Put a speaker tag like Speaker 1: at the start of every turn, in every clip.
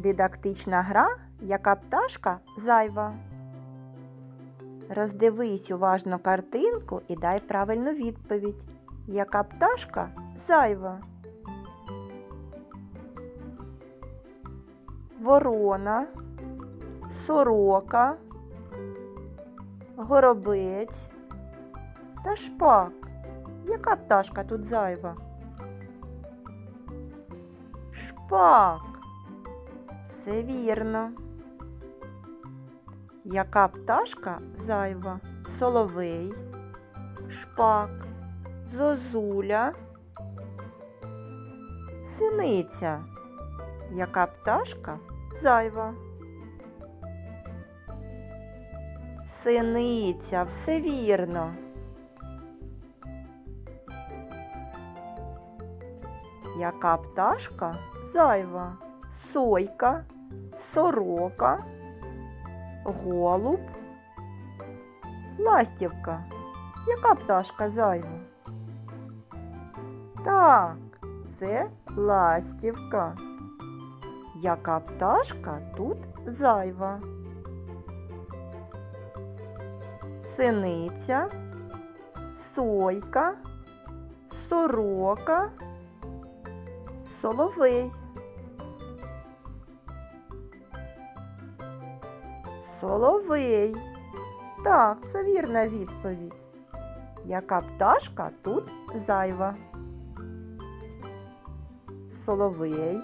Speaker 1: Дидактична гра, яка пташка зайва. Роздивись уважно картинку і дай правильну відповідь. Яка пташка зайва? Ворона, сорока, горобець та шпак. Яка пташка тут зайва? Шпак. Все вірно. Яка пташка зайва? Соловей, шпак, зозуля, синиця. Яка пташка зайва? Синиця, все вірно. Яка пташка зайва? Сойка, сорока, голуб, ластівка. Яка пташка зайва? Так, це ластівка. Яка пташка тут зайва? Синиця, сойка, сорока, соловей. Соловей. Так, це вірна відповідь. Яка пташка тут зайва? Соловей,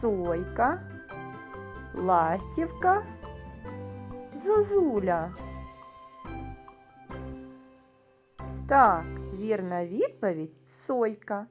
Speaker 1: сойка, ластівка, зозуля. Так, вірна відповідь сойка.